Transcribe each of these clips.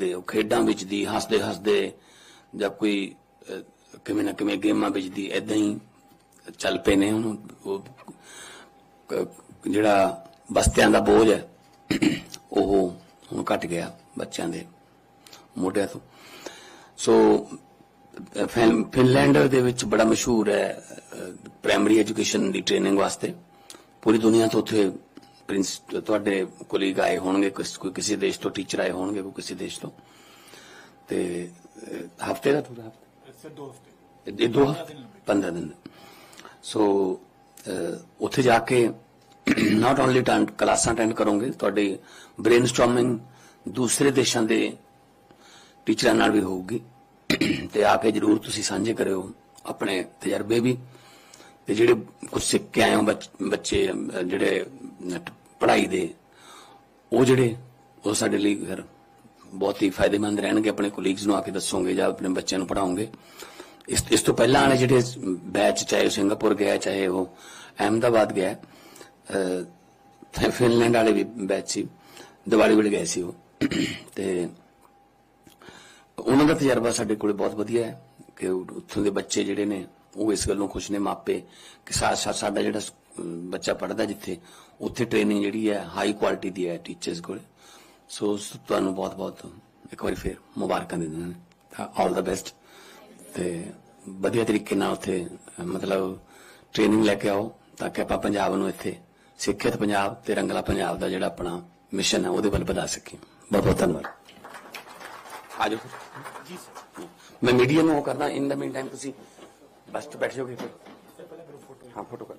ਹੁੰਦੇ ਉਹ ਖੇਡਾਂ ਵਿੱਚ ਦੀ, ਹੱਸਦੇ ਹੱਸਦੇ, ਜਾਂ ਕੋਈ ਕਿਵੇਂ ਨਾ ਕਿਵੇਂ ਗੇਮਾਂ ਵਿੱਚ ਦੀ ਐਦਾਂ ਹੀ ਚੱਲ ਪਏ ਨੇ ਹੁਣ, ਉਹ ਜਿਹੜਾ ਬਸਤਿਆਂ ਦਾ ਬੋਝ ਹੈ, ਉਹ ਹੁਣ ਘਟ ਗਿਆ ਬੱਚਿਆਂ ਦੇ, ਮੋਢਿਆਂ ਤੋਂ। ਸੋ ਫਿਨ- ਫਿਨਲੈਂਡ ਦੇ ਵਿੱਚ ਬੜਾ ਮਸ਼ਹੂਰ ਹੈ ਪ੍ਰਾਇਮਰੀ ਐਜੂਕੇਸ਼ਨ ਦੀ ਟ੍ਰੇਨਿੰਗ ਵਾਸਤੇ। ਪੂਰੀ ਦੁਨੀਆ ਤੋਂ ਉੱਥੇ ਪ੍ਰਿੰਸ ਤੁਹਾਡੇ ਕੋਲੀਗ ਆਏ ਹੋਣਗੇ ਕੋਈ ਕਿਸੇ ਦੇਸ਼ ਤੋਂ ਟੀਚਰ ਆਏ ਹੋਣਗੇ ਕੋਈ ਕਿਸੇ ਦੇਸ਼ ਤੋਂ? ਤੇ ਹਫ਼ਤੇ ਦਾ ਪੂਰਾ ਦੋ ਹਫ਼ਤੇ। ਇਹ ਦੋ 15 ਦਿਨ। ਸੋ ਉੱਥੇ ਜਾ ਕੇ ਨਾਟ ਓਨਲੀ ਕਲਾਸਾਂ ਅਟੈਂਡ ਕਰੋਗੇ ਤੁਹਾਡੀ ਬ੍ਰੇਨਸਟਾਰਮਿੰਗ ਦੂਸਰੇ ਦੇਸ਼ਾਂ ਦੇ ਟੀਚਰਾਂ ਨਾਲ ਵੀ ਹੋਊਗੀ। ਤੇ ਆ ਕੇ ਜਰੂਰ ਤੁਸੀਂ ਸਾਂਝੇ ਕਰਿਓ ਆਪਣੇ ਤਜਰਬੇ ਵੀ। ਤੇ ਜਿਹੜੇ ਕੁਝ ਸਿੱਖ ਕੇ ਆਏ ਹੋ ਬੱਚ- ਜਿਹੜੇ ਪੜ੍ਹਾਈ ਦੇ ਉਹ ਜਿਹੜੇ ਉਹ ਸਾਡੇ ਲਈ ਫਿਰ ਬਹੁਤ ਹੀ ਫਾਇਦੇਮੰਦ ਰਹਿਣਗੇ ਆਪਣੇ ਕੋਲੀਗਸ ਨੂੰ ਆ ਕੇ ਦੱਸੋਗੇ ਜਾਂ ਆਪਣੇ ਬੱਚਿਆਂ ਨੂੰ ਪੜਾਓਗੇ ਇਸ ਇਸ ਤੋਂ ਪਹਿਲਾਂ ਵਾਲੇ ਜਿਹੜੇ ਬੈਚ ਚਾਹੇ ਉਹ ਸਿੰਗਾਪੁਰ ਗਿਆ ਚਾਹੇ ਉਹ ਅਹਿਮਦਾਬਾਦ ਗਿਆ ਅਹ, ਫਿਨਲੈਂਡ ਵਾਲੇ ਵੀ ਬੈਚ ਸੀ ਦੀਵਾਲੀ ਵੇਲੇ ਗਏ ਸੀ ਉਹ। ਤੇ ਉਹਨਾਂ ਦਾ ਤਜਰਬਾ ਸਾਡੇ ਕੋਲੇ ਬਹੁਤ ਵਧੀਆ ਹੈ ਕਿ ਉਹ- ਉੱਥੋਂ ਦੇ ਬੱਚੇ ਜਿਹੜੇ ਨੇ ਉਹ ਇਸ ਗੱਲੋਂ ਖੁਸ਼ ਨੇ ਮਾਪੇ ਕਿ ਸਾ- ਸਾ- ਸਾਡਾ ਜਿਹੜਾ ਬੱਚਾ ਪੜਦਾ ਜਿੱਥੇ ਉੱਥੇ ਟ੍ਰੇਨਿੰਗ ਜਿਹੜੀ ਹੈ ਹਾਈ ਕੁਆਲਿਟੀ ਦੀ ਹੈ ਟੀਚਰਸ ਕੋਲੇ। ਸੋ ਤੁਹਾਨੂੰ ਬਹੁਤ ਬਹੁਤ ਇੱਕ ਵਾਰੀ ਫੇਰ ਮੁਬਾਰਕਾਂ ਦੇ ਦਿੰਦੇ ਆਲ ਦਾ ਬੈਸਟ ਤੇ ਵਧੀਆ ਤਰੀਕੇ ਨਾਲ ਉੱਥੇ ਮਤਲਬ ਟ੍ਰੇਨਿੰਗ ਲੈ ਕੇ ਆਓ ਤਾਂ ਕਿ ਆਪਾਂ ਪੰਜਾਬ ਨੂੰ ਇੱਥੇ ਸਿੱਖਿਅਤ ਪੰਜਾਬ ਤੇ ਰੰਗਲਾ ਪੰਜਾਬ ਦਾ ਜਿਹੜਾ ਆਪਣਾ ਮਿਸ਼ਨ ਹੈ ਉਹਦੇ ਵੱਲ ਵਧਾ ਸਕੀਏ। ਬਹੁਤ ਬਹੁਤ ਧੰਨਵਾਦ। ਆਜੋ ਜੀ ਸਰ ਮੈਂ ਮੀਡੀਆ ਨੂੰ ਉਹ ਕਰਦਾ ਇਨ ਦਾ ਮੀਨ ਟਾਈਮ ਤੁਸੀਂ ਬਸ ਤੇ ਬੈਠ ਜਾਓਗੇ ਫਿਰ। ਹਾਂ ਫੋਟੋ ਕਰ।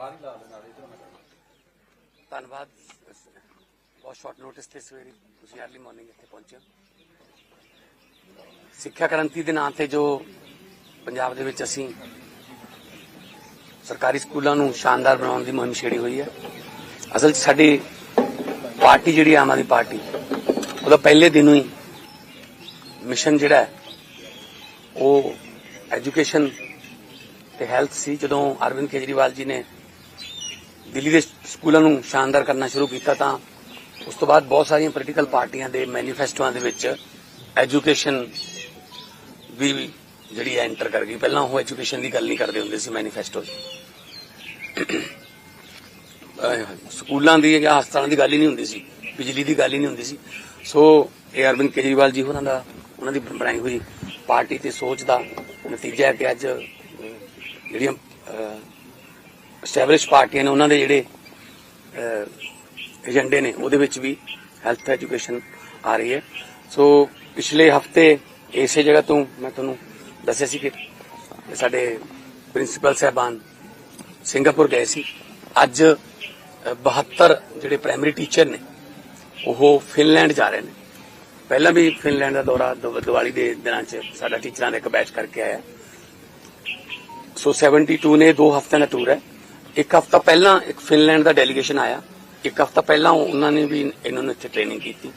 ਬਾਹਰ ਹੀ ਲਾ ਲੈਣਾ ਇਧਰ ਮੈਂ ਧੰਨਵਾਦ। ਬਹੁਤ ਸ਼ਾਰਟ ਨੋਟਿਸ ਤੇ ਸਵੇਰੇ ਤੁਸੀਂ ਅਰਲੀ ਮਾਰਨਿੰਗ ਇੱਥੇ ਪਹੁੰਚੇ ਸਿੱਖਿਆ ਕ੍ਰਾਂਤੀ ਦੇ ਨਾਂ ਤੇ ਜੋ ਪੰਜਾਬ ਦੇ ਵਿੱਚ ਅਸੀਂ ਸਰਕਾਰੀ ਸਕੂਲਾਂ ਨੂੰ ਸ਼ਾਨਦਾਰ ਬਣਾਉਣ ਦੀ ਮੁਹਿੰਮ ਛੇੜੀ ਹੋਈ ਹੈ। ਅਸਲ 'ਚ ਸਾਡੀ ਪਾਰਟੀ ਜਿਹੜੀ ਆਮ ਆਦਮੀ ਪਾਰਟੀ, ਉਹਦਾ ਪਹਿਲੇ ਦਿਨੋਂ ਹੀ ਮਿਸ਼ਨ ਜਿਹੜਾ ਉਹ ਐਜੂਕੇਸ਼ਨ ਤੇ ਹੈਲਥ ਸੀ। ਜਦੋਂ ਅਰਵਿੰਦ ਕੇਜਰੀਵਾਲ ਜੀ ਨੇ ਦਿੱਲੀ ਦੇ ਸਕੂਲਾਂ ਨੂੰ ਸ਼ਾਨਦਾਰ ਕਰਨਾ ਸ਼ੁਰੂ ਕੀਤਾ ਤਾਂ ਉਸ ਤੋਂ ਬਾਅਦ ਬਹੁਤ ਸਾਰੀਆਂ ਪੋਲੀਟੀਕਲ ਪਾਰਟੀਆਂ ਦੇ ਮੈਨੀਫੈਸਟੋਆਂ ਦੇ ਵਿੱਚ ਐਜੂਕੇਸ਼ਨ ਵੀ ਜਿਹੜੀ ਐਂਟਰ ਕਰ ਗਈ। ਪਹਿਲਾਂ ਉਹ ਐਜੂਕੇਸ਼ਨ ਦੀ ਗੱਲ ਨਹੀਂ ਕਰਦੇ ਹੁੰਦੇ ਸੀ ਮੈਨੀਫੈਸਟੋ 'ਚ ਸਕੂਲਾਂ ਦੀ ਜਾਂ ਹਸਪਤਾਲਾਂ ਦੀ ਗੱਲ ਹੀ ਨਹੀਂ ਹੁੰਦੀ ਸੀ, ਬਿਜਲੀ ਦੀ ਗੱਲ ਹੀ ਨਹੀਂ ਹੁੰਦੀ ਸੀ। ਸੋ ਇਹ ਅਰਵਿੰਦ ਕੇਜਰੀਵਾਲ ਜੀ ਹੋਰਾਂ ਦਾ, ਉਹਨਾਂ ਦੀ ਬਣਾਈ ਹੋਈ ਪਾਰਟੀ ਤੇ ਸੋਚ ਦਾ ਨਤੀਜਾ ਹੈ ਕਿ ਅੱਜ ਜਿਹੜੀਆਂ ਐਸਟੈਬਲਿਸ਼ ਪਾਰਟੀਆਂ ਨੇ ਉਹਨਾਂ ਦੇ ਜਿਹੜੇ ਏਜੰਡੇ ਨੇ ਉਹਦੇ ਵਿੱਚ ਵੀ ਹੈਲਥ ਐਜੂਕੇਸ਼ਨ ਆ ਰਹੀ ਹੈ। ਸੋ ਪਿਛਲੇ ਹਫ਼ਤੇ ਇਸੇ ਜਗ੍ਹਾ ਤੋਂ ਮੈਂ ਤੁਹਾਨੂੰ ਦੱਸਿਆ ਸੀ ਕਿ ਸਾਡੇ ਪ੍ਰਿੰਸੀਪਲ ਸਾਹਿਬਾਨ ਸਿੰਗਾਪੁਰ ਗਏ ਸੀ। ਅੱਜ ਅ, 72 ਜਿਹੜੇ ਪ੍ਰਾਇਮਰੀ ਟੀਚਰ ਨੇ ਉਹ ਫਿਨਲੈਂਡ ਜਾ ਰਹੇ ਨੇ। ਪਹਿਲਾਂ ਵੀ ਫਿਨਲੈਂਡ ਦਾ ਦੌਰਾ ਦਿਵ- ਦੀਵਾਲੀ ਦੇ ਦਿਨਾਂ 'ਚ ਸਾਡਾ ਟੀਚਰਾਂ ਦਾ ਇੱਕ ਬੈਚ ਕਰਕੇ ਆਇਆ। ਸੋ 72 ਨੇ ਦੋ ਹਫ਼ਤਿਆਂ ਦਾ ਟੂਰ ਹੈ। ਇੱਕ ਹਫ਼ਤਾ ਪਹਿਲਾਂ ਇੱਕ ਫਿਨਲੈਂਡ ਦਾ ਡੈਲੀਗੇਸ਼ਨ ਆਇਆ। ਇੱਕ ਹਫ਼ਤਾ ਪਹਿਲਾਂ ਉਹਨਾਂ ਨੇ ਵੀ ਇਹਨਾਂ ਨੂੰ ਇੱਥੇ ਟ੍ਰੇਨਿੰਗ ਕੀਤੀ।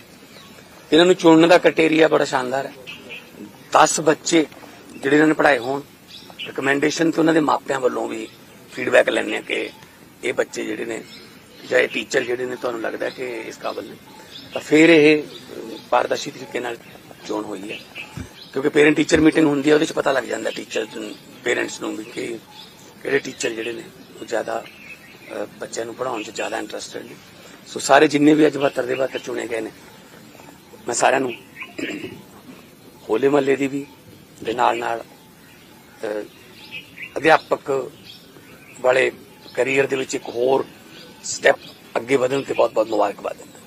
ਇਹਨਾਂ ਨੂੰ ਚੁਣਨ ਦਾ ਕ੍ਰਾਈਟੇਰੀਆ ਬੜਾ ਸ਼ਾਨਦਾਰ ਹੈ। 10 ਬੱਚੇ ਜਿਹੜੇ ਇਹਨਾਂ ਨੇ ਪੜ੍ਹਾਏ ਹੋਣ ਰਿਕਮੈਂਡੇਸ਼ਨ ਤੇ ਉਹਨਾਂ ਦੇ ਮਾਪਿਆਂ ਵੱਲੋਂ ਵੀ ਫੀਡਬੈਕ ਲੈਣੇ ਕਿ ਇਹ ਬੱਚੇ ਜਿਹੜੇ ਨੇ ਜਾਂ ਇਹ ਟੀਚਰ ਜਿਹੜੇ ਨੇ ਤੁਹਾਨੂੰ ਲੱਗਦਾ ਕਿ ਇਸ ਕਾਬਲ ਨੇ। ਤਾਂ ਫਿਰ ਇਹ ਪਾਰਦਰਸ਼ੀ ਤਰੀਕੇ ਨਾਲ ਚੋਣ ਹੋਈ ਹੈ। ਕਿਉਂਕਿ ਪੇਰੈਂਟ ਟੀਚਰ ਮੀਟਿੰਗ ਹੁੰਦੀ ਹੈ, ਉਹਦੇ 'ਚ ਪਤਾ ਲੱਗ ਜਾਂਦਾ ਟੀਚਰ ਪੇਰੈਂਟਸ ਨੂੰ ਵੀ ਕਿ ਕਿਹੜੇ ਟੀਚਰ ਜਿਹੜੇ ਨੇ ਉਹ ਜ਼ਿਆਦਾ ਬੱਚਿਆਂ ਨੂੰ ਪੜ੍ਹਾਉਣ 'ਚ ਜ਼ਿਆਦਾ ਇੰਟਰਸਟਡ ਨੇ। ਸੋ ਸਾਰੇ ਜਿੰਨੇ ਵੀ ਅੱਜ 72 ਦੇ 72 ਚੁਣੇ ਗਏ ਨੇ, ਮੈਂ ਸਾਰਿਆਂ ਨੂੰ ਹੋਲੇ ਮਹੱਲੇ ਦੀ ਵੀ, ਦੇ ਨਾਲ ਨਾਲ ਅਧਿਆਪਕ ਵਾਲੇ ਕੈਰੀਅਰ ਦੇ ਵਿੱਚ ਇੱਕ ਹੋਰ ਸਟੈਪ ਅੱਗੇ ਵਧਣ ਤੇ ਬਹੁਤ ਬਹੁਤ ਮੁਬਾਰਕਬਾਦ ਦਿੰਦਾ।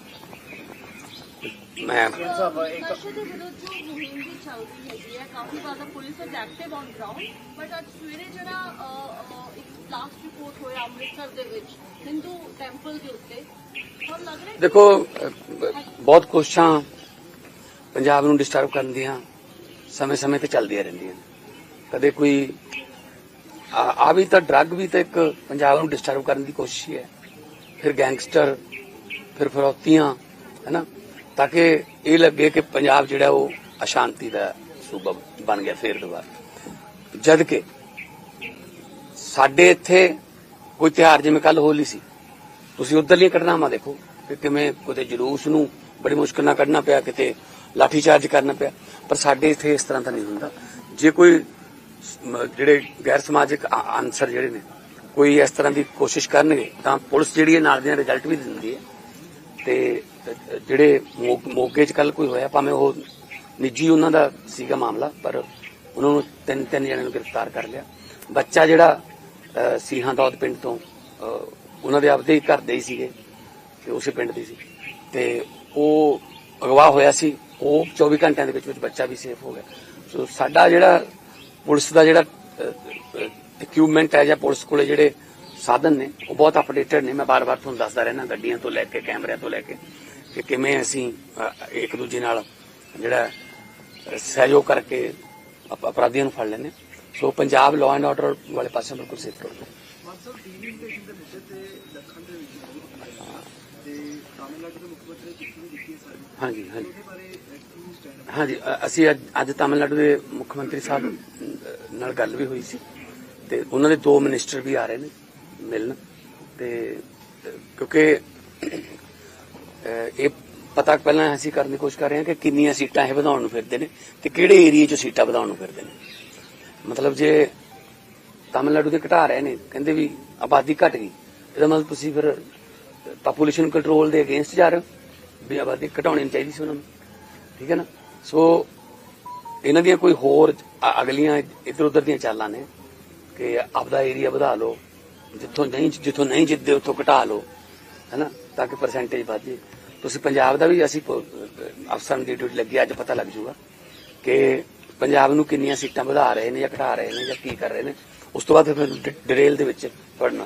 ਮੈਂ ਨਸ਼ੇ ਦੇ ਵਿਰੁੱਧ ਜੋ ਮੁਹਿੰਮ ਵੀ ਚੱਲ ਹੈਗੀ ਹੈ ਕਾਫੀ ਜ਼ਿਆਦਾ police is active on ground but ਅੱਜ ਸਵੇਰੇ ਜਿਹੜਾ ਅਹ, ਅਹ, ਇੱਕ ਲਾਸਟ ਰਿਪੋਰਟ ਹੋਇਆ ਅੰਮ੍ਰਿਤਸਰ ਦੇ ਵਿੱਚ ਹਿੰਦੂ ਟੈਂਪਲ ਦੇ ਉੱਤੇ ਹੁਣ ਲੱਗ ਰਿਹਾ ਦੇਖੋ ਅਹ, ਬਹੁਤ ਕੋਸ਼ਿਸ਼ਾਂ ਪੰਜਾਬ ਨੂੰ ਡਿਸਟਰਬ ਕਰਨ ਦੀਆਂ ਸਮੇਂ-ਸਮੇਂ ਤੇ ਚੱਲਦੀਆਂ ਰਹਿੰਦੀਆਂ ਨੇ। ਕਦੇ ਕੋਈ ਆ ਆ ਵੀ ਤਾਂ ਡਰੱਗ ਵੀ ਤਾਂ ਇੱਕ ਪੰਜਾਬ ਨੂੰ ਡਿਸਟਰਬ ਕਰਨ ਦੀ ਕੋਸ਼ਿਸ਼ ਹੀ ਹੈ। ਫਿਰ ਗੈਂਗਸਟਰ ਫਿਰ ਫਰੌਤੀਆਂ ਹੈਨਾ ਤਾਂ ਕਿ ਇਹ ਲੱਗੇ ਕਿ ਪੰਜਾਬ ਜਿਹੜਾ ਉਹ ਅਸ਼ਾਂਤੀ ਦਾ ਸੂਬਾ ਬਣ ਗਿਆ ਫੇਰ ਦੁਬਾਰਾ। ਜਦ ਕਿ ਸਾਡੇ ਇੱਥੇ ਕੋਈ ਤਿਉਹਾਰ, ਜਿਵੇਂ ਕੱਲ ਹੋਲੀ ਸੀ, ਤੁਸੀਂ ਉਧਰਲੀਆਂ ਘਟਨਾਵਾਂ ਦੇਖੋ ਕਿ ਕਿਵੇਂ ਕਿਤੇ ਜਲੂਸ ਨੂੰ ਬੜੀ ਮੁਸ਼ਕਲ ਨਾਲ ਕੱਢਣਾ ਪਿਆ, ਕਿਤੇ ਲਾਠੀ ਚਾਰਜ ਕਰਨਾ ਪਿਆ, ਪਰ ਸਾਡੇ ਇੱਥੇ ਇਸ ਤਰ੍ਹਾਂ ਦਾ ਨਹੀਂ ਹੁੰਦਾ। ਜੇ ਕੋਈ ਜਿਹੜੇ ਗੈਰ ਸਮਾਜਿਕ ਆਨਸਰ ਜਿਹੜੇ ਨੇ, ਕੋਈ ਇਸ ਤਰ੍ਹਾਂ ਦੀ ਕੋਸ਼ਿਸ਼ ਕਰਨਗੇ, ਤਾਂ ਪੁਲਿਸ ਜਿਹੜੀ ਹੈ ਨਾਲ ਦੀਆਂ ਰਿਜ਼ਲਟ ਵੀ ਦਿੰਦੀ ਹੈ। ਤੇ ਜਿਹੜੇ ਮੋ- ਮੋਗੇ ਚ ਕੱਲ ਕੋਈ ਹੋਇਆ, ਭਾਵੇਂ ਉਹ ਨਿੱਜੀ ਉਹਨਾਂ ਦਾ ਸੀਗਾ ਮਾਮਲਾ, ਪਰ ਉਹਨਾਂ ਨੂੰ ਤਿੰਨ ਤਿੰਨ ਜਣਿਆਂ ਨੂੰ ਗ੍ਰਿਫਤਾਰ ਕਰ ਲਿਆ। ਬੱਚਾ ਜਿਹੜਾ ਸੀਹਾਂ ਦੌਦ ਪਿੰਡ ਤੋਂ ਉਹਨਾਂ ਦੇ ਆਪਦੇ ਹੀ ਘਰ ਦੇ ਹੀ ਸੀਗੇ, ਤੇ ਉਸੇ ਪਿੰਡ ਦੇ ਸੀ। ਤੇ ਉਹ ਅਗਵਾ ਹੋਇਆ ਸੀ, ਉਹ 24 ਘੰਟਿਆਂ ਦੇ ਵਿੱਚ ਵਿੱਚ ਬੱਚਾ ਵੀ ਸੇਫ ਹੋ ਗਿਆ। ਸੋ ਸਾਡਾ ਜਿਹੜਾ ਪੁਲਿਸ ਦਾ ਜਿਹੜਾ ਇਕਵਿਪਮੈਂਟ ਹੈ ਜਾਂ ਪੁਲਿਸ ਕੋਲੇ ਜਿਹੜੇ ਸਾਧਨ ਨੇ, ਉਹ ਬਹੁਤ ਅਪਡੇਟਡ ਨੇ। ਮੈਂ ਬਾਰ-ਬਾਰ ਤੁਹਾਨੂੰ ਦੱਸਦਾ ਰਹਿਣਾ ਗੱਡੀਆਂ ਤੋਂ ਲੈ ਕੇ, ਕੈਮਰਿਆਂ ਤੋਂ ਲੈ ਕੇ। ਕਿ ਕਿਵੇਂ ਅਸੀਂ ਇੱਕ ਦੂਜੇ ਨਾਲ ਜਿਹੜਾ ਸਹਿਯੋਗ ਕਰਕੇ ਅਪ- ਅਪਰਾਧੀਆਂ ਨੂੰ ਫੜ ਲੈਂਦੇ। So Punjab law and order ਵਾਲੇ ਪਾਸੇ ਬਿਲਕੁਲ ਸੇਫ ਕਰੋ ਮਤਲਬ ਡੀਲਿੰਗ ਸਟੇਸ਼ਨ ਦੇ ਮੁੱਦੇ ਤੇ ਦੱਖਣ ਦੇ ਵਿੱਚ ਜ਼ਰੂਰ ਹੋਇਆ ਤੇ ਤਾਮਿਲਨਾਡੂ ਦੇ ਮੁੱਖ ਮੰਤਰੀ ਚਿੱਠੀ ਵੀ ਦਿੱਤੀ ਹੈ ਸਾਰੀ। ਹਾਂਜੀ ਹਾਂਜੀ। ਹਾਂਜੀ ਅਸੀਂ ਅੱਜ ਅੱਜ ਤਾਮਿਲਨਾਡੂ ਦੇ ਮੁੱਖ ਮੰਤਰੀ ਸਾਹਿਬ ਨਾਲ ਗੱਲ ਵੀ ਹੋਈ ਸੀ ਤੇ ਉਹਨਾਂ ਦੇ ਦੋ ਮਿਨਿਸਟਰ ਵੀ ਆ ਰਹੇ ਨੇ ਮਿਲਣ ਤੇ ਕਿਉਂਕਿ ਇਹ ਪਤਾ ਪਹਿਲਾਂ ਅਸੀਂ ਕਰਨ ਦੀ ਕੋਸ਼ਿਸ਼ ਕਰ ਰਹੇ ਹਾਂ ਕਿ ਕਿੰਨੀਆਂ ਸੀਟਾਂ ਇਹ ਵਧਾਉਣ ਨੂੰ ਫਿਰਦੇ ਨੇ ਤੇ ਕਿਹੜੇ ਏਰੀਏ 'ਚ ਸੀਟਾਂ ਵਧਾਉਣ ਨੂੰ ਫਿਰਦੇ ਨੇ। ਮਤਲਬ ਜੇ ਤਾਮਿਲਨਾਡੂ ਦੇ ਘਟਾ ਰਹੇ ਨੇ, ਕਹਿੰਦੇ ਵੀ ਆਬਾਦੀ ਘਟ ਗਈ, ਇਹਦਾ ਮਤਲਬ ਤੁਸੀਂ ਫਿਰ ਪਾਪੂਲੇਸ਼ਨ ਕੰਟਰੋਲ ਦੇ ਅਗੇਂਸਟ ਜਾ ਰਹੇ ਹੋ ਵੀ ਆਬਾਦੀ ਘਟਾਉਣੀ ਚਾਹੀਦੀ ਸੀ ਉਹਨਾਂ ਨੂੰ। ਠੀਕ ਹੈ ਨਾ? ਸੋ ਇਹਨਾਂ ਦੀਆਂ ਕੋਈ ਹੋਰ ਅਗਲੀਆਂ ਇੱਧਰ ਉੱਧਰ ਦੀਆਂ ਚਾਲਾਂ ਨੇ ਕਿ ਆਪਦਾ ਏਰੀਆ ਵਧਾ ਲਓ, ਜਿੱਥੋਂ ਨਹੀਂ ਜਿੱਥੋਂ ਨਹੀਂ ਜਿੱਤਦੇ ਉੱਥੋਂ ਘਟਾ ਲਓ ਹੈਨਾ ਤਾਂ ਕਿ ਪਰਸੈਂਟੇਜ ਵਧ ਜੇ ਤੁਸੀਂ ਪੰਜਾਬ ਦਾ ਵੀ ਅਸੀਂ ਪ- ਅਫਸਰਾਂ ਦੀ ਡਿਊਟੀ ਲੱਗੀ ਅੱਜ ਪਤਾ ਲੱਗ ਜਾਊਗਾ ਕਿ ਪੰਜਾਬ ਨੂੰ ਕਿੰਨੀਆਂ ਸੀਟਾਂ ਵਧਾ ਰਹੇ ਨੇ ਜਾਂ ਘਟਾ ਰਹੇ ਨੇ ਜਾਂ ਕੀ ਕਰ ਰਹੇ ਨੇ ਉਸ ਤੋਂ ਬਾਅਦ ਫਿਰ ਡ- ਡਿਟੇਲ ਦੇ ਵਿੱਚ ਪੜਨਾ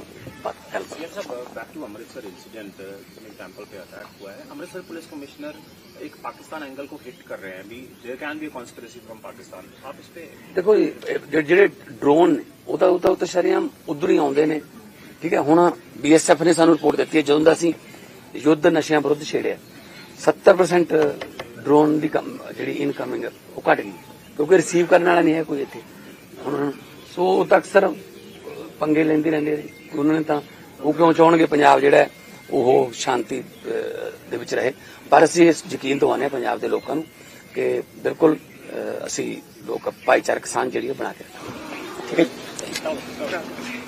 ਹੈਲਪ सीएम साहब बैक टू अमृतसर इंसिडेंट जिसमें टेम्पल पे अटैक हुआ है अमृतसर पुलिस कमिश्नर एक पाकिस्तान एंगल को हिट कर रहे हैं अभी there can be conspiracy from Pakistan आप इस पे ਦੇਖੋ ਜੀ, ਇਹ ਜਿਹੜੇ- ਜਿਹੜੇ ਡਰੋਨ ਨੇ ਉਹ ਤਾਂ ਉਹ ਤਾਂ ਉਹ ਤਾਂ ਸ਼ਰੇਆਮ ਉਧਰ ਹੀ ਆਉਂਦੇ ਨੇ ਠੀਕ ਹੈ ਹੁਣ ਬੀਐਸਐਫ ਨੇ ਸਾਨੂੰ ਰਿਪੋਰਟ ਦਿੱਤੀ ਹੈ ਜਦੋਂ ਦਾ ਅਸੀਂ ਯੁੱਧ ਨਸ਼ਿਆਂ ਵਿਰੁੱਧ ਛੇੜਿਆ। 70% ਡਰੋਨ ਦੀ ਜਿਹੜੀ ਇਨਕਮਿੰਗ ਉਹ ਘਟ ਗਈ। ਕਿਉਂਕਿ ਰਿਸੀਵ ਕਰਨ ਵਾਲਾ ਨਹੀਂ ਹੈ ਕੋਈ ਇੱਥੇ। ਹੁਣ ਸੋ ਉਹ ਤਾਂ ਅਕਸਰ ਪੰਗੇ ਲੈਂਦੇ ਰਹਿੰਦੇ ਨੇ ਉਹਨਾਂ ਨੇ ਤਾਂ ਉਹ ਕਿਉਂ ਚਾਹਣਗੇ ਪੰਜਾਬ ਜਿਹੜਾ ਉਹ ਸ਼ਾਂਤੀ ਦੇ ਵਿੱਚ ਰਹੇ। ਪਰ ਅਸੀਂ ਇਸ ਯਕੀਨ ਦਿਵਾਉਂਦੇ ਹਾਂ ਪੰਜਾਬ ਦੇ ਲੋਕਾਂ ਨੂੰ ਕਿ ਬਿਲਕੁਲ ਅਸੀਂ ਲੋਕ ਭਾਈਚਾਰਕ ਸਾਂਝ ਜਿਹੜੀ ਹੈ ਬਣਾ ਕੇ ਰੱਖਾਂਗੇ। ਠੀਕ ਹੈ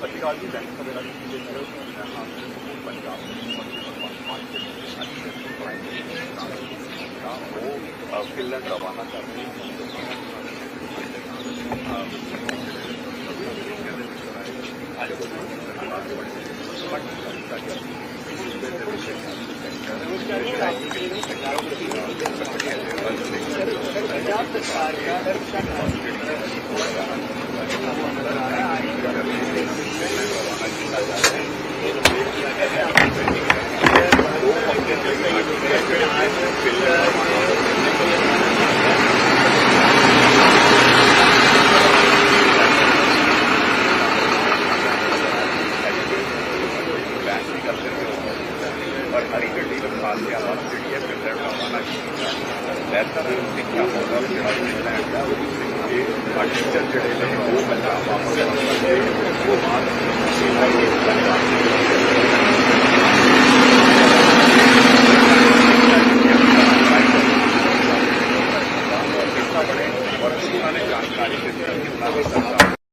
ਪੱਤਰਕਾਰ ਦੀ ਬੈਂਕ ਵਗੈਰਾ ਦੀ ਜਿਹੜੇ ਮੇਰੇ ਪੰਜਾਬ ਉਹ ਫਿਲਨ ਰਵਾਨਾ ਕਰ but I repeat the past year was PDF concept of anarchy. That's the thing that was up in Ireland. Architecture ਜਿਹੜੇ ਨੇ ਉਹ ਪੰਜਾਬ ਵਾਪਸ ਆਉਂਦੇ ਉਹ ਬਾਅਦ ਸੇਵਾ ਦੇ ਪੰਜਾਬ और उन्होंने जानकारी दी